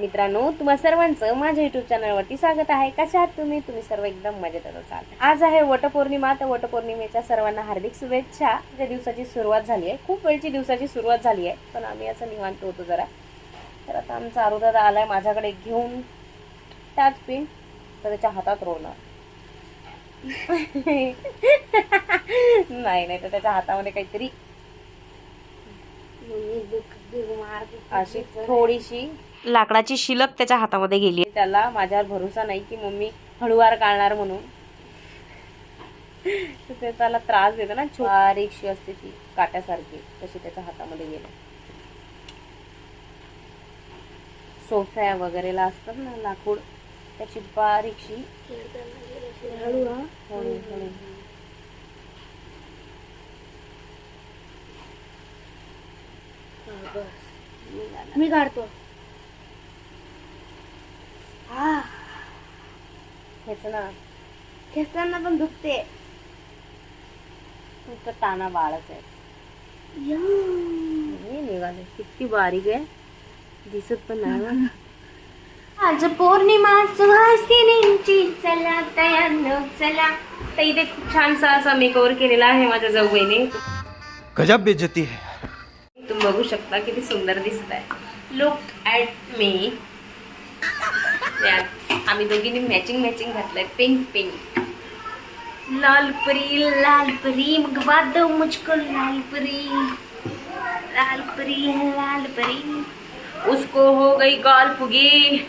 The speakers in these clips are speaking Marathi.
मित्रांनो तुम्हा सर्वांचं माझ्या युट्यूब चॅनलवरती स्वागत आहे. कशा आहात तुम्ही? तुम्ही सर्व एकदम मजेत असाल. आज आहे वटपौर्णिमा. तर वटपौर्णिमेच्या सर्वांना हार्दिक शुभेच्छा. त्या दिवसाची सुरुवात झाली आहे खूप वेळची दिवसाची सुरुवात झाली आहे पण आम्ही असं निवांत होतो जरा. तर आता आमचा आरुदादा आलाय माझ्याकडे घेऊन. त्याच पिन तर त्याच्या हातात रोवणार नाही नाही तर त्याच्या हातामध्ये काहीतरी अशी थोडीशी लाकडाची शिलक त्याच्या हातामध्ये गेली. त्याला माझ्यावर भरोसा नाही की मम्मी हळूवार काढणार म्हणून. ते त्याला त्रास देतो ना बारीकशी असते ती काट्यासारखी तशी त्याच्या हातामध्ये गेली. सोफ्या वगैरेला असतात ना लाकूड त्याची बारीकशी. हळू हळू मी काढतो हेच ना. खेचताना पण दुखते. तुमचं ताना बाळच आहे. हे निघाले. किती बारीक आहे. दिसत पण नाही ना. आज पौर्णिमा सुहासिनींची चला तयार चला. तर इथे खूप छानसा असा मेकओव्हर केलेला आहे माझ्या जाऊबाईने गजब बेइज्जती है. तुम्ही बघू शकता किती सुंदर दिसत आहे लुक ॲट मी आम्ही दोघींनी मॅचिंग मॅचिंग घातलंय. पिंक पिंक लाल परी लाल परी मगवा दो मुझको लाल परी. लाल परी लाल परी. उसको हो गई गाल फुगी.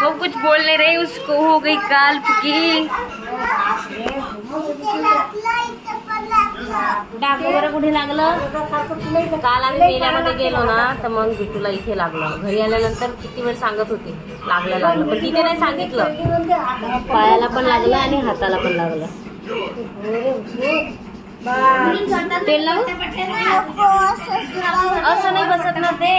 वो कुछ बोल नहीं रही उसको हो गई गाल फुगी. डाग वगैरे कुठे लागलं? काल आम्ही मेल्यामध्ये गेलो ना तर मग बिटूला इथे लागलं. घरी आल्यानंतर किती वेळ सांगत होते लागलं लागलं. पण तिथे नाही सांगितलं. पायाला पण लागलं आणि हाताला पण लागलं. तेल? असं नाही बसत ना ते.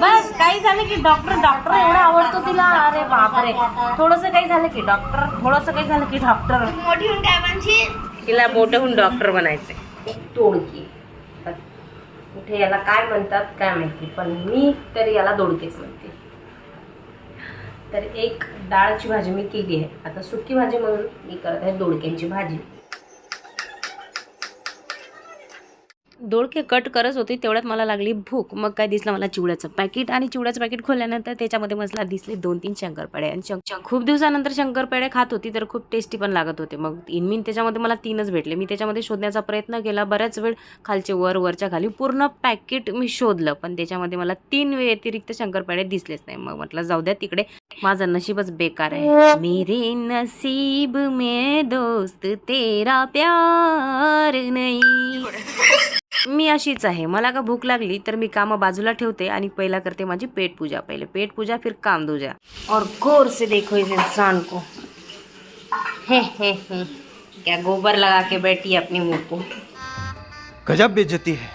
बस काही झालं की डॉक्टर डॉक्टर एवढा आवडतो तिला? अरे बापरे. थोडस काही झालं की डॉक्टर थोडस काही झालं की डॉक्टर मोठी होऊन काय म्हणशील तिला मोठं होऊन डॉक्टर बनायचंय. तोडकी. कुठे याला काय म्हणतात काय माहिती. पण मी तरी याला दोडकेच म्हणते. तर एक डाळची भाजी मी केली आहे. आता सुकी भाजी म्हणून मी करत आहे दोडक्यांची भाजी. दोडके कट करत होते तेवढ्यात मला लागली भूक. मग काय दिसलं मला चिवड्याचं पॅकेट आणि चिवड्याचं पॅकेट खोलल्यानंतर त्याच्यामध्ये मला दिसले दोन तीन शंकरपाडे. आणि खूप दिवसानंतर शंकरपाडे खात होती तर खूप टेस्टी पण लागत होते. मग इनमिन त्याच्यामध्ये मला तीनच भेटले. मी त्याच्यामध्ये शोधण्याचा प्रयत्न केला. बऱ्याच वेळ खालचे वर वरच्या खाली पूर्ण पॅकेट मी शोधलं. पण त्याच्यामध्ये मला तीन व्यतिरिक्त शंकरपाडे दिसलेच नाही. मग म्हटलं जाऊ द्या तिकडे. माझं नशीबच बेकार आहे. मेरे नसीब में दोस्त तेरा प्यार नाही. मी अशीच आहे. मला का भूक लागली तर मी कामं बाजूला ठेवते आणि पहिला करते माझी पेट पूजा. पहिले पेट पूजा फिर काम दूजा और गौर से देखो इस इंसान को. हे हे हे. क्या गोबर लगा के बैठी है अपने मुंह को? गजब बेइज्जती है।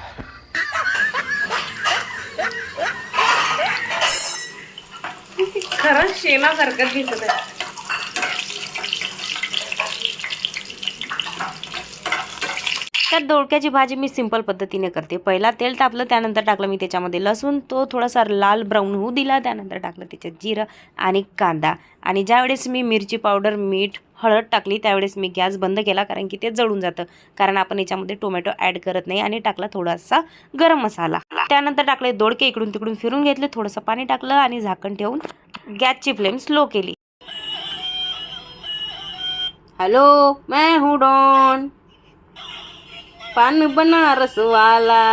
खरंच शेणासारखं दिसत आहे. तर दोडक्याची भाजी मी सिंपल पद्धतीने करते. पहिला तेल तापलं त्यानंतर टाकलं मी त्याच्यामध्ये लसूण. तो थोडासा लाल ब्राऊन होऊ दिला त्यानंतर टाकलं त्याच्यात जिरं आणि कांदा. आणि ज्यावेळेस मी मिरची पावडर मीठ हळद टाकली त्यावेळेस मी गॅस बंद केला कारण की ते जळून जातं. कारण आपण याच्यामध्ये टोमॅटो ॲड करत नाही आणि टाकला थोडासा गरम मसाला. त्यानंतर टाकले दोडके इकडून तिकडून फिरून घेतले थोडंसं पाणी टाकलं आणि झाकण ठेवून गॅसची फ्लेम स्लो केली. हॅलो मॅ हू डॉन. पान बनारस वाला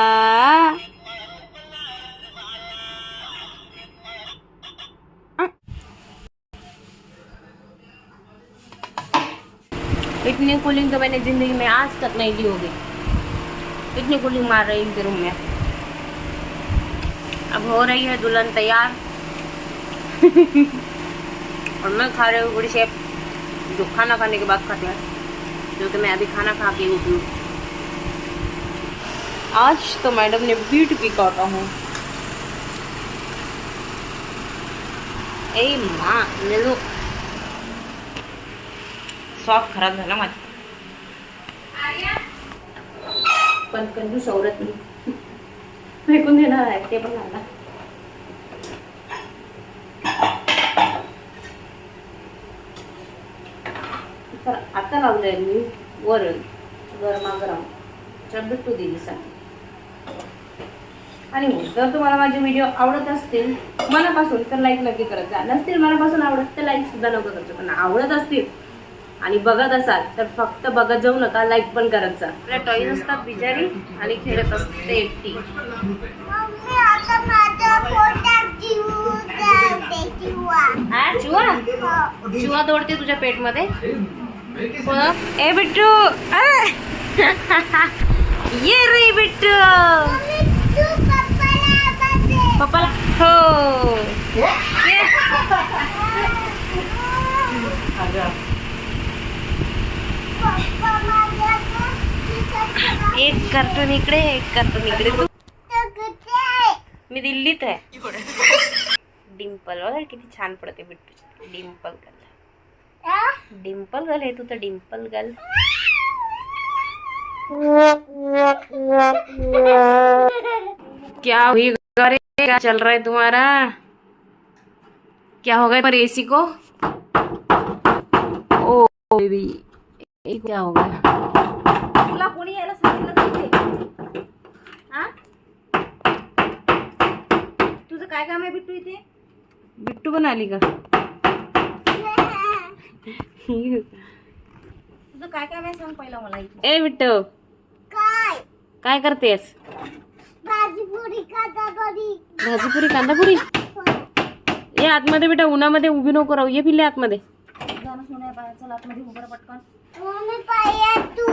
इतनी कूलिंग तो मैंने ज़िंदगी में आज तक नहीं ली होगी। इतनी कूलिंग मार रही इनके रूम में। अब हो रही है दुल्हन तैयार। और मैं खा रही हूँ बड़ी शेप जो खाना खाने के बाद खाते हैं, जो कि मैं अभी खाना खा के उठी हूँ। आज तो मैडम ने बीट भी काटा हूँ। ए माँ मेलो सॉफ्ट खराब झाला माझा पण कंजूस औरत मी। फेकून देणार आहे ते पण लागला तर आता लावलंय मी वरण गरमागरम चड्डू दिदीसाठी आणि हो जर तुम्हाला माझे व्हिडिओ आवडत असतील मनापासून तर लाईक नक्की करत जा. नसतील मनापासून आवडत तर लाईक सुद्धा नको करतो पण आवडत असतील आणि बघत असाल तर फक्त बघत जाऊ नका लाईक पण करत जा. आपल्या टॉईज असतात बिचारी आणि खेळत असते एकटी. चुवा आता दौडते तुझ्या पेटमध्ये? कोण? ए बिट्टू! ये रे बिट्टू मम्मी तू पप्पाला आवाज दे. पप्पाला. हो. एक कार्टून इकडे एक कार्टून इकडे. तू? मी दिल्लीत आहे. डिम्पल बघा किती छान पडते बिट्टू डिम्पल गर्ल आ? डिम्पल गर्ल आहे तू तर डिम्पल गर्ल क्या हुई? अरे क्या चल रहा है तुम्हारा? क्या हो गया पर एसी को? ओ बेबी ये क्या हो गया? तुला कोणी यायला सांगितलं? हा? तुझं काय काम आहे बिट्टू इथे? बिट्टू पण आली का? तुझं काय काम आहे सांग पहिला मला ए बिट्टू. काय? काय करतेस? भाजीपुरी कांदापुरी ये आतमध्ये बेटा उन्हामध्ये उभी नको राहू. ये पिल्ले आतमध्ये. मम्मी पाया तू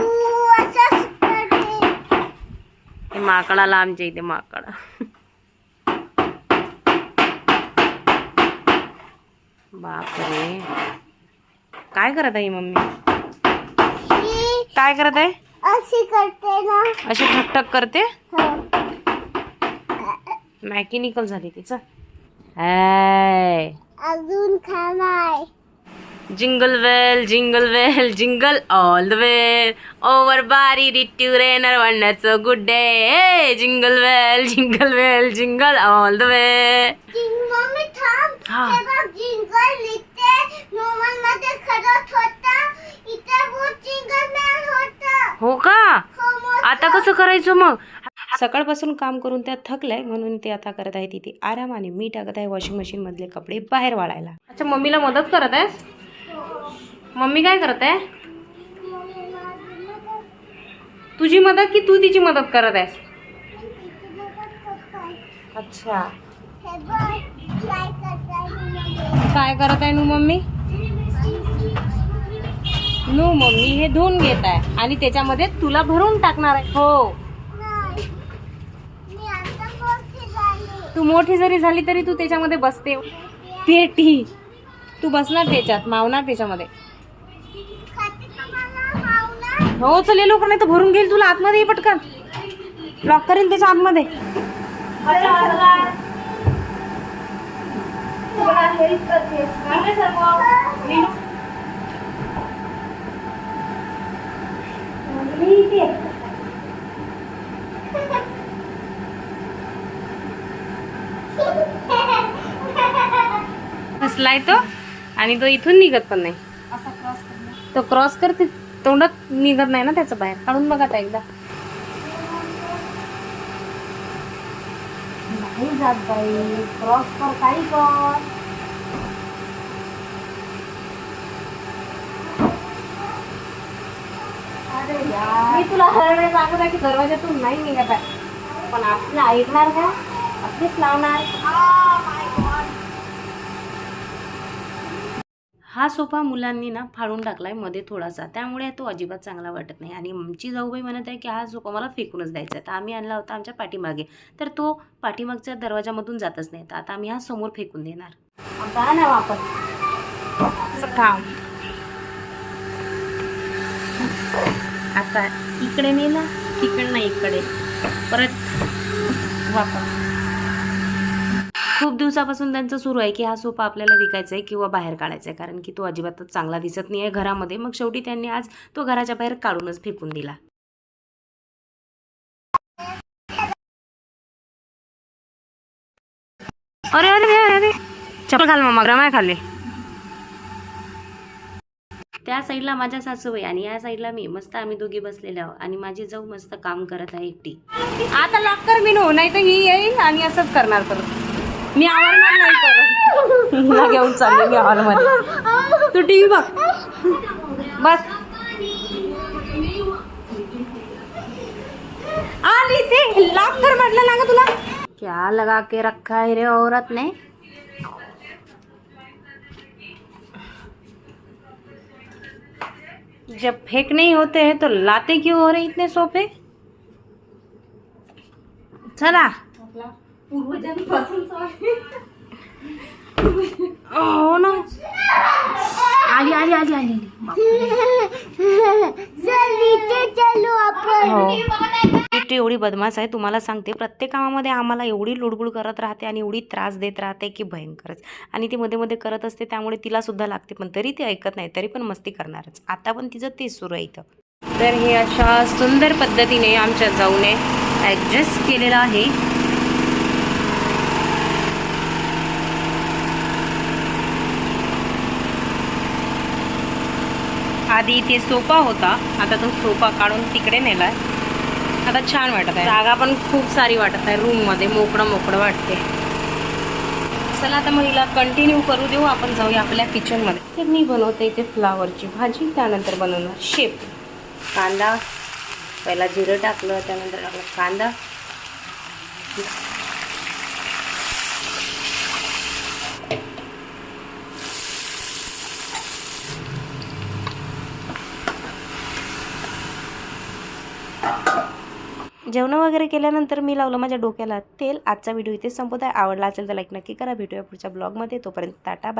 असंच करते. हे माकडाला आमच्या इथे माकडा. बापरे. काय करत आहे ही मम्मी? ही काय करत आहे? अशी करते ना. अशी ठकठक करते? हो. मॅकॅनिकल झाली तिचं हाय. अजून खाणार. Jingle bell jingle bell jingle all the way over बारी रिट्यू रेनर वण्याचं good day. Jingle bell jingle bell jingle all the way हा. हे का? हो. आता कसं करायचं मग? सकाळपासून काम करून त्या थकलाय म्हणून ते आता करत आहे तिथे. आरामाने मी टाकत आहे वॉशिंग मशीन मधले कपडे बाहेर वाळायला. अच्छा मम्मीला मदत करत आहे? मम्मी काय करत आहे? तुझी मदत की तू तिची मदत करत आहेस? अच्छा. काय काय करत आहे नू मम्मी? नू मम्मी हे धुवून घेत आहे आणि त्याच्यामध्ये तुला भरून टाकणार आहे. हो नाही मी आता मोठी झाली तू मोठी जरी झाली तरी तू त्याच्यामध्ये बसते. पेटी तू बसणार त्याच्यात मावणार त्याच्यामध्ये. हो चल येलो लवकर नाही तर भरून घेईल तुला आतमध्ये पटकन. लॉक करेल त्याच्या आतमध्ये. फसलाय तो. आणि तो इथून निघत पण नाही. तो क्रॉस करते तोंडात निघत नाही ना त्याचं बाहेर. काढून बघा आता एकदा. नाही जात बाई. क्रॉस कर काही कर. मी तुला हर वेळेस सांगत आहे की दरवाजातून नाही निघत आहे. पण आपलं ऐकणार का? आपलीच लावणार. हा सोफा मुलांनी ना फाडून टाकलायमध्ये थोडासा. त्यामुळे तो अजिबात चांगला वाटत नाही. आणि आमची जाऊबाई म्हणत आहे की हा सोफा मला फेकूनच द्यायचा आहे. तर आम्ही आणला होता आमच्या पाठीमागे. तर तो पाठीमागच्या दरवाजामधून जातच नाही. तर आता आम्ही हा समोर फेकून देणार. आता ना वापर. थांब. आता इकडे नेला तिकडे नाही इकडे. परत वापर. खूप दिवसापासून त्यांचं सुरू आहे की हा सोफा आपल्याला विकायचा आहे किंवा बाहेर काढायचा आहे कारण की तो अजिबातच चांगला दिसत नाही आहे घरामध्ये. मग शेवटी त्यांनी आज तो घराच्या बाहेर काढूनच फेकून दिला. अरे अरे अरे अरे. चपल घाल मग रमाय खाली त्या साईडला माझ्या सासूबाई आणि या साईडला मी. मस्त आम्ही दोघी बसलेले आहोत आणि माझी जाऊ मस्त काम करत आहे एकटी. आता लॉक कर मी नाही तर ही येईल आणि असंच करणार परत. मी नाही घेऊन चालले मी तू टीव्ही बघ. बस. तुला. क्या लगा के रखा है रे औरत ने? जब फेंक नहीं होते हैं तो लाते क्यों हो रहे इतने सोफे? चला। हो ना. आली आली आली आली हो. ती एवढी बदमाश आहे तुम्हाला सांगते प्रत्येक कामामध्ये आम्हाला एवढी लुडबुड करत राहते आणि एवढी त्रास देत राहते की भयंकरच. आणि ती मध्ये मध्ये करत असते त्यामुळे तिला सुद्धा लागते. पण तरी ती ऐकत नाही तरी पण मस्ती करणारच. आता पण तिचं तेच सुरू आहे इथं. तर हे अशा सुंदर पद्धतीने आमच्या जाऊने ॲडजस्ट केलेलं आहे. आधी इथे सोफा होता. आता तो सोफा काढून तिकडे नेलाय. आता छान वाटत आहे. जागा पण खूप सारी वाटत आहे रूममध्ये मोकळं मोकळं वाटते. चला आता मग हिला कंटिन्यू करू देऊ. आपण जाऊया आपल्या किचनमध्ये तर मी बनवते इथे फ्लावरची भाजी. त्यानंतर बनवणार शेप कांदा. पहिला जिरं टाकलं. त्यानंतर टाकलं कांदा. जेवण वगैरे केल्यानंतर मी लावलं माझ्या डोक्याला तेल. आजचा व्हिडिओ इथे संपत आहे. आवडला असेल तर लाईक नक्की करा. भेटूया पुढच्या ब्लॉगमध्ये तोपर्यंत टाटा बाय